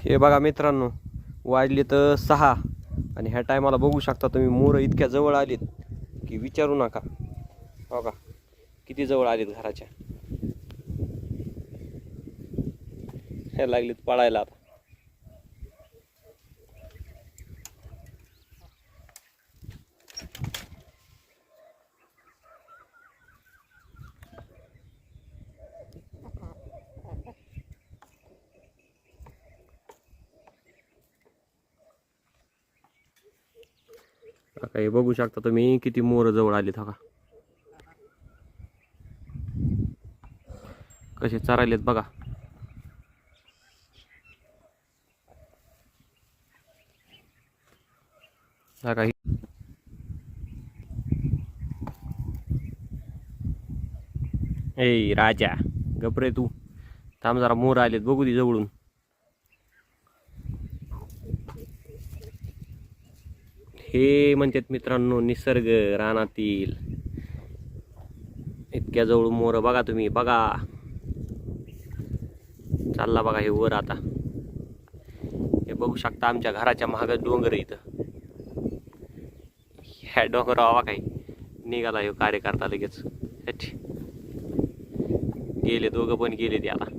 हे बघा मित्रांनो वाजले तर सहा. आणि ह्या टायमाला बघू शकता तुम्ही मोरं इतक्या जवळ आलीत की विचारू नका. हो का? किती जवळ आलीत घराच्या? हे लागलीत पळायला आता. आता बघू शकता तुम्ही किती मोर जवळ आले हा कसे चरायलेत बघा. हा काही ए राजा गपरे तू. थांब जरा मोर आलेत बघू दे जवळून. हे म्हणतात मित्रांनो निसर्ग रानातील इतक्या जवळ मोर बघा तुम्ही बघा. चालला बघा हे वर आता. हे बघू शकता आमच्या घराच्या महाग डोंगर इथं. ह्या डोंगरावा काही निघाला हे कार्यकर्ता लगेच. गेले दोघं पण गेले ते आता.